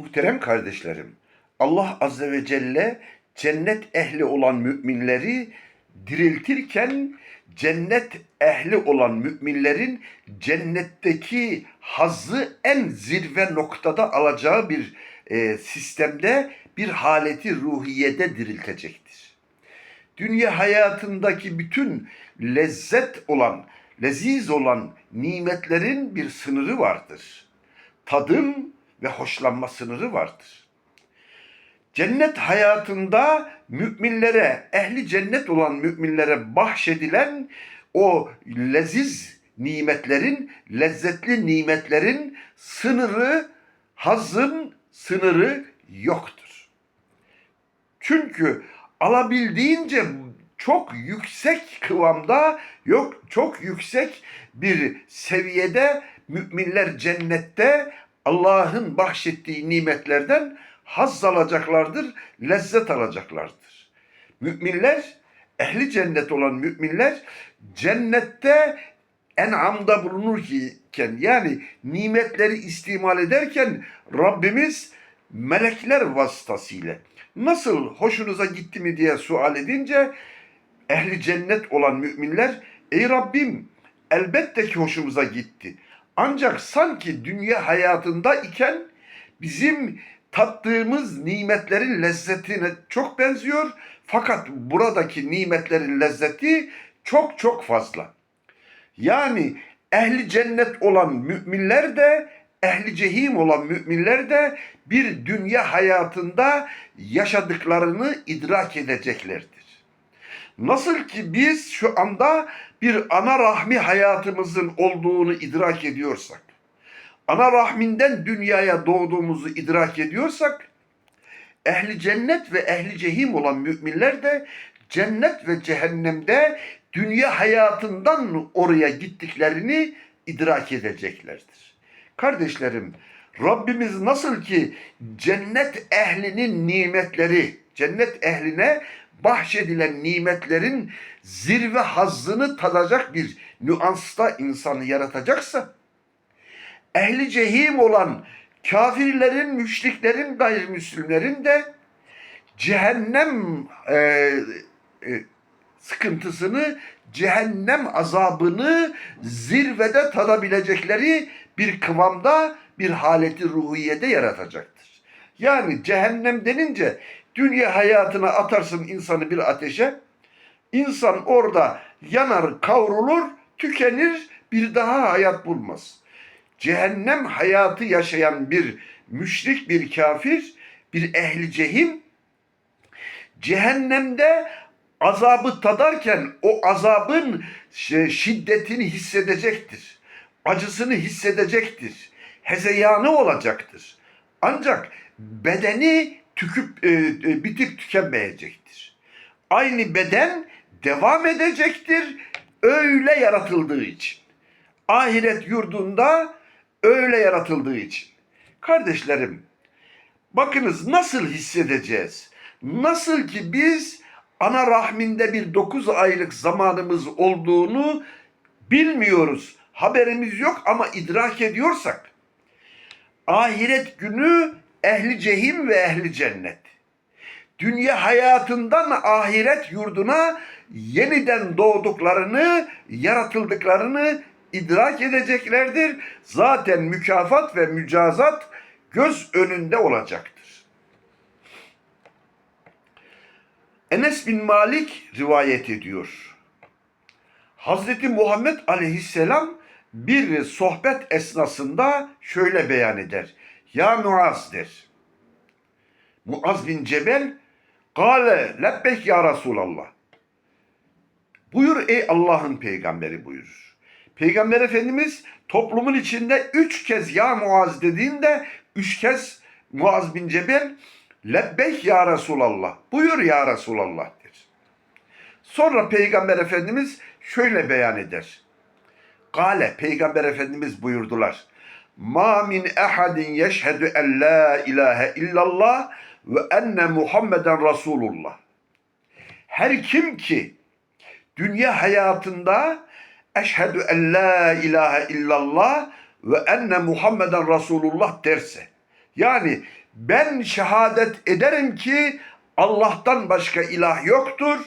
Muhterem kardeşlerim, Allah Azze ve Celle cennet ehli olan müminleri diriltirken cennet ehli olan müminlerin cennetteki hazzı en zirve noktada alacağı bir e, sistemde bir haleti ruhiyede diriltecektir. Dünya hayatındaki bütün lezzet olan, leziz olan nimetlerin bir sınırı vardır. Tadım ve hoşlanma sınırı vardır. Cennet hayatında müminlere, ehli cennet olan müminlere bahşedilen o leziz nimetlerin, lezzetli nimetlerin sınırı, hazın sınırı yoktur. Çünkü alabildiğince çok yüksek kıvamda yok çok yüksek bir seviyede müminler cennette Allah'ın bahşettiği nimetlerden haz alacaklardır, lezzet alacaklardır. Müminler, ehli cennet olan müminler cennette en'amda bulunurken yani nimetleri istimal ederken Rabbimiz melekler vasıtasıyla nasıl hoşunuza gitti mi diye sual edince ehli cennet olan müminler ey Rabbim elbette ki hoşumuza gitti. Ancak sanki dünya hayatında iken bizim tattığımız nimetlerin lezzetine çok benziyor. Fakat buradaki nimetlerin lezzeti çok çok fazla. Yani ehli cennet olan müminler de ehli cehim olan müminler de bir dünya hayatında yaşadıklarını idrak edeceklerdir. Nasıl ki biz şu anda bir ana rahmi hayatımızın olduğunu idrak ediyorsak, ana rahminden dünyaya doğduğumuzu idrak ediyorsak, ehli cennet ve ehli cehim olan müminler de cennet ve cehennemde dünya hayatından oraya gittiklerini idrak edeceklerdir. Kardeşlerim, Rabbimiz nasıl ki cennet ehlinin nimetleri, cennet ehline bahşedilen nimetlerin zirve hazzını tadacak bir nüansta insanı yaratacaksa, ehli cehim olan kafirlerin, müşriklerin, gayrimüslimlerin de cehennem e, e, sıkıntısını, cehennem azabını zirvede tadabilecekleri bir kıvamda, bir haleti ruhiyede yaratacaktır. Yani cehennem denince dünya hayatına atarsın insanı bir ateşe, insan orada yanar, kavrulur, tükenir, bir daha hayat bulmaz. Cehennem hayatı yaşayan bir müşrik, bir kafir, bir ehli cehim, cehennemde azabı tadarken o azabın şiddetini hissedecektir. Acısını hissedecektir. Hezeyanı olacaktır. Ancak bedeni tüküp e, e, bitip tükenmeyecektir. Aynı beden devam edecektir öyle yaratıldığı için. Ahiret yurdunda öyle yaratıldığı için. Kardeşlerim, bakınız nasıl hissedeceğiz? Nasıl ki biz ana rahminde bir 9 aylık zamanımız olduğunu bilmiyoruz. Haberimiz yok ama idrak ediyorsak ahiret günü ehli cehim ve ehli cennet. Dünya hayatından ahiret yurduna yeniden doğduklarını, yaratıldıklarını idrak edeceklerdir. Zaten mükafat ve mücazat göz önünde olacaktır. Enes bin Malik rivayet ediyor. Hazreti Muhammed aleyhisselam bir sohbet esnasında şöyle beyan eder. Ya Muaz der. Muaz bin Cebel Kale lebbek ya Resulallah. Buyur ey Allah'ın peygamberi buyurur. Peygamber Efendimiz toplumun içinde üç kez ya Muaz dediğinde üç kez Muaz bin Cebel lebbek ya Resulallah. Buyur ya Resulallah der. Sonra Peygamber Efendimiz şöyle beyan eder. Kale Peygamber Efendimiz buyurdular. Ma min ehadin yeşhedü en la ilahe illallah ve enne Muhammeden Resulullah. Her kim ki dünya hayatında eşhedü en la ilahe illallah ve enne Muhammeden Resulullah derse yani ben şehadet ederim ki Allah'tan başka ilah yoktur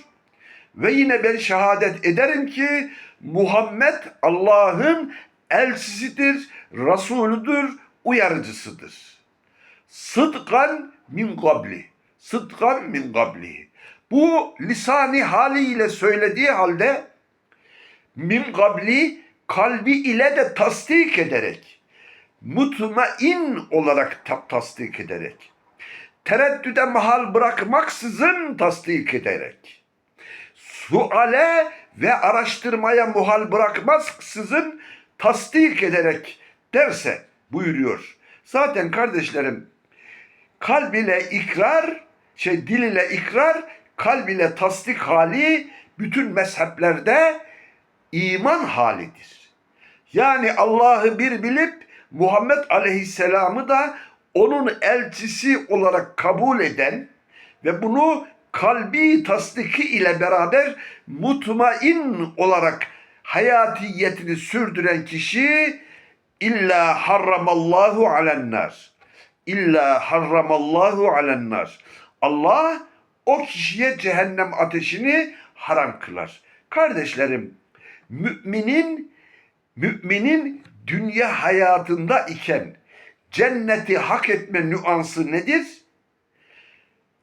ve yine ben şehadet ederim ki Muhammed Allah'ın elçisidir, Resulüdür, uyarıcısıdır. Sıdkan min gabli. Sıdkan min gabli. Bu lisani haliyle söylediği halde min gabli kalbi ile de tasdik ederek mutmain olarak ta- tasdik ederek tereddüde mahal bırakmaksızın tasdik ederek suale ve araştırmaya muhal bırakmaksızın tasdik ederek derse buyuruyor. Zaten kardeşlerim kalb ile ikrar, şey dil ile ikrar, kalb ile tasdik hali bütün mezheplerde iman halidir. Yani Allah'ı bir bilip Muhammed Aleyhisselam'ı da onun elçisi olarak kabul eden ve bunu kalbi tasdiki ile beraber mutmain olarak hayatiyetini sürdüren kişi illa harramallahu alennar. İlla harramallahu alennar. Allah o kişiye cehennem ateşini haram kılar. Kardeşlerim, müminin müminin dünya hayatında iken cenneti hak etme nüansı nedir?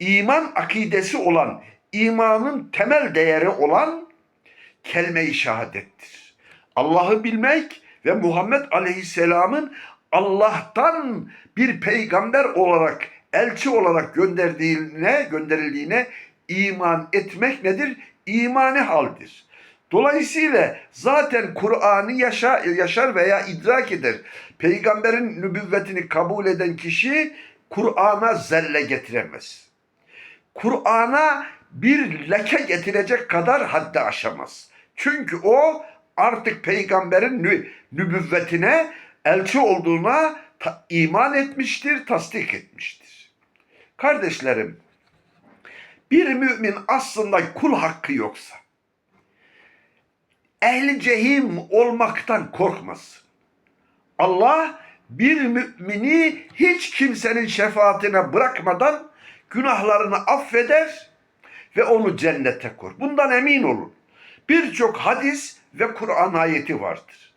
İman akidesi olan, imanın temel değeri olan kelime-i şehadettir. Allah'ı bilmek ve Muhammed Aleyhisselam'ın Allah'tan bir peygamber olarak, elçi olarak gönderdiğine, gönderildiğine iman etmek nedir? İmani haldir. Dolayısıyla zaten Kur'an'ı yaşa, yaşar veya idrak eder. Peygamberin nübüvvetini kabul eden kişi Kur'an'a zelle getiremez. Kur'an'a bir leke getirecek kadar haddi aşamaz. Çünkü o artık peygamberin nü, nübüvvetine elçi olduğuna iman etmiştir, tasdik etmiştir. Kardeşlerim, bir mümin aslında kul hakkı yoksa, ehli cehim olmaktan korkmasın. Allah bir mümini hiç kimsenin şefaatine bırakmadan günahlarını affeder ve onu cennete kor. Bundan emin olun. Birçok hadis ve Kur'an ayeti vardır.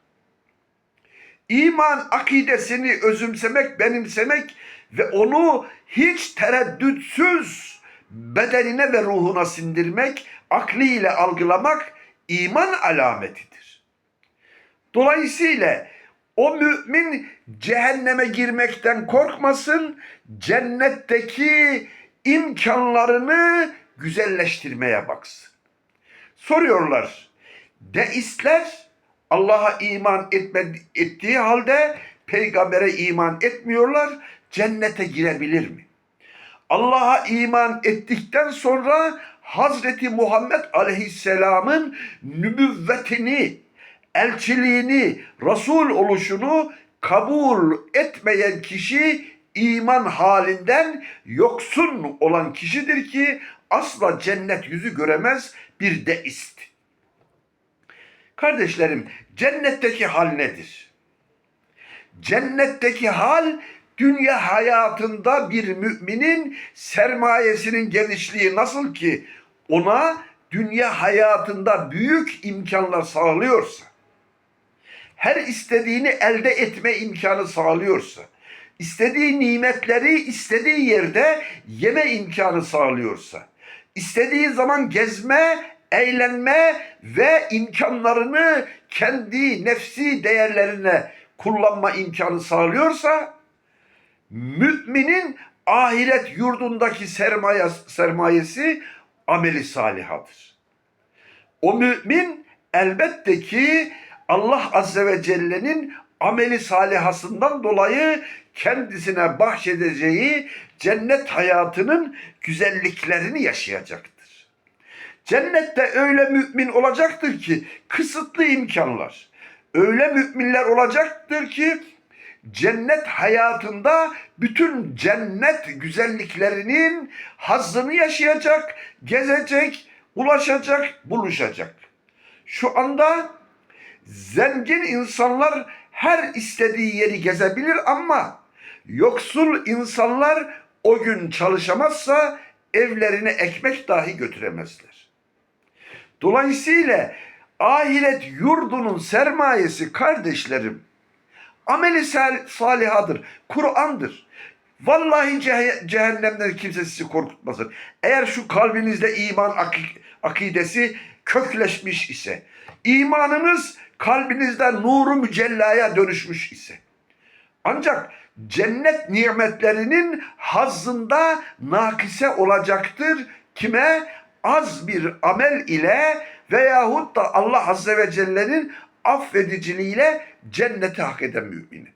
İman akidesini özümsemek, benimsemek ve onu hiç tereddütsüz bedenine ve ruhuna sindirmek, akliyle algılamak iman alametidir. Dolayısıyla o mümin cehenneme girmekten korkmasın, cennetteki imkanlarını güzelleştirmeye baksın. Soruyorlar, deistler Allah'a iman etme, ettiği halde peygambere iman etmiyorlar, cennete girebilir mi? Allah'a iman ettikten sonra Hazreti Muhammed Aleyhisselam'ın nübüvvetini, elçiliğini, Resul oluşunu kabul etmeyen kişi iman halinden yoksun olan kişidir ki asla cennet yüzü göremez bir deist. Kardeşlerim, cennetteki hal nedir? Cennetteki hal dünya hayatında bir müminin sermayesinin genişliği nasıl ki ona dünya hayatında büyük imkanlar sağlıyorsa, her istediğini elde etme imkanı sağlıyorsa, istediği nimetleri istediği yerde yeme imkanı sağlıyorsa, istediği zaman gezme, eğlenme ve imkanlarını kendi nefsi değerlerine kullanma imkanı sağlıyorsa, müminin ahiret yurdundaki sermaye, sermayesi ameli salihadır. O mümin elbette ki Allah Azze ve Celle'nin ameli salihasından dolayı kendisine bahşedeceği cennet hayatının güzelliklerini yaşayacaktır. Cennette öyle mümin olacaktır ki kısıtlı imkanlar. Öyle müminler olacaktır ki cennet hayatında bütün cennet güzelliklerinin hazzını yaşayacak, gezecek, ulaşacak, buluşacak. Şu anda zengin insanlar her istediği yeri gezebilir ama Yoksul insanlar o gün çalışamazsa evlerine ekmek dahi götüremezler. Dolayısıyla ahiret yurdunun sermayesi kardeşlerim ameli sal- salihadır, Kur'an'dır. Vallahi cehe- cehennemden kimse sizi korkutmasın. Eğer şu kalbinizde iman ak- akidesi kökleşmiş ise, imanınız kalbinizde nuru mücellaya dönüşmüş ise, ancak cennet nimetlerinin hazzında nakise olacaktır. Kime? Az bir amel ile veyahut da Allah Azze ve Celle'nin affediciliğiyle cenneti hak eden mümini.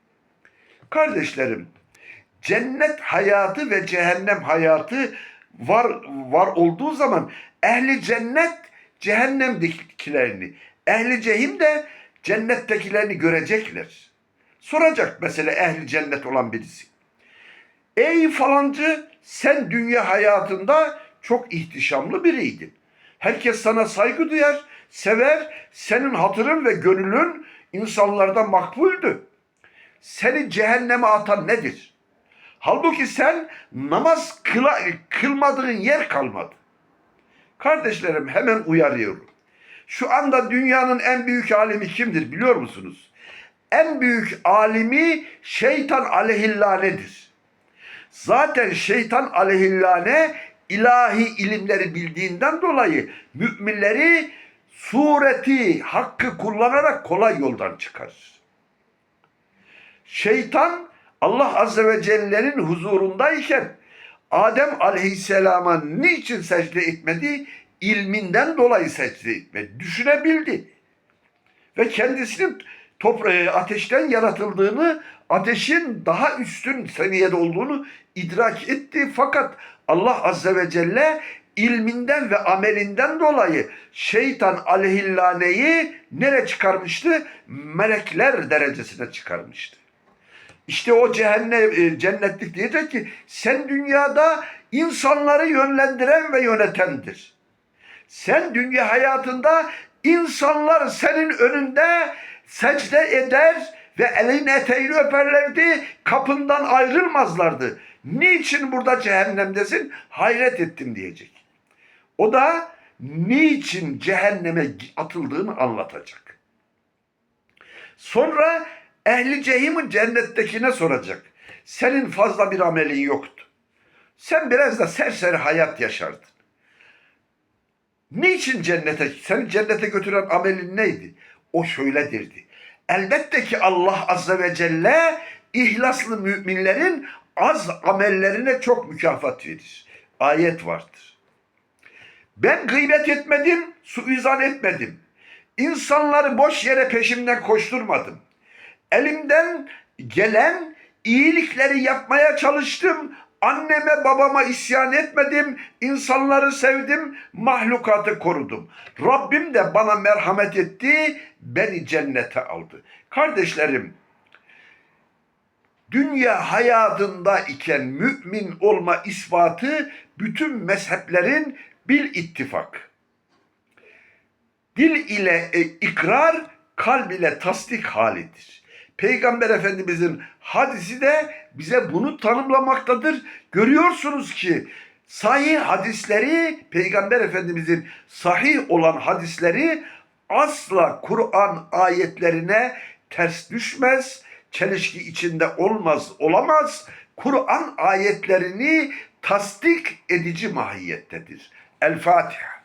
Kardeşlerim, cennet hayatı ve cehennem hayatı var var olduğu zaman ehli cennet cehennemdekilerini, ehli cehim de cennettekilerini görecekler. Soracak mesela ehli cennet olan birisi. Ey falancı sen dünya hayatında çok ihtişamlı biriydin. Herkes sana saygı duyar, sever, senin hatırın ve gönlün insanlarda makbuldü. Seni cehenneme atan nedir? Halbuki sen namaz kıla, kılmadığın yer kalmadı. Kardeşlerim hemen uyarıyorum. Şu anda dünyanın en büyük alimi kimdir biliyor musunuz? En büyük alimi şeytan aleyhillanedir. Zaten şeytan aleyhillane ilahi ilimleri bildiğinden dolayı müminleri sureti hakkı kullanarak kolay yoldan çıkarır. Şeytan Allah Azze ve Celle'nin huzurundayken Adem Aleyhisselam'a niçin secde etmedi? İlminden dolayı secde etmedi. Düşünebildi. Ve kendisinin toprağı ateşten yaratıldığını, ateşin daha üstün seviyede olduğunu idrak etti. Fakat Allah Azze ve Celle ilminden ve amelinden dolayı şeytan aleyhillaneyi nere çıkarmıştı? Melekler derecesine çıkarmıştı. İşte o cehennem, e, cennetlik diyecek ki sen dünyada insanları yönlendiren ve yönetendir. Sen dünya hayatında insanlar senin önünde secde eder ve elin eteğini öperlerdi, kapından ayrılmazlardı. Niçin burada cehennemdesin? Hayret ettim diyecek. O da niçin cehenneme atıldığını anlatacak. Sonra ehli cehimin cennettekine soracak. Senin fazla bir amelin yoktu. Sen biraz da serseri hayat yaşardın. Niçin cennete, seni cennete götüren amelin neydi? O şöyle derdi. Elbette ki Allah Azze ve Celle ihlaslı müminlerin az amellerine çok mükafat verir. Ayet vardır. Ben gıybet etmedim, suizan etmedim. İnsanları boş yere peşimden koşturmadım. Elimden gelen iyilikleri yapmaya çalıştım. Anneme babama isyan etmedim. insanları sevdim. Mahlukatı korudum. Rabbim de bana merhamet etti. Beni cennete aldı. Kardeşlerim, dünya hayatında iken mümin olma ispatı bütün mezheplerin bil ittifak. Dil ile e, ikrar, kalb ile tasdik halidir. Peygamber Efendimizin hadisi de bize bunu tanımlamaktadır. Görüyorsunuz ki sahih hadisleri, Peygamber Efendimizin sahih olan hadisleri asla Kur'an ayetlerine ters düşmez, çelişki içinde olmaz, olamaz. Kur'an ayetlerini tasdik edici mahiyettedir. El Fatiha.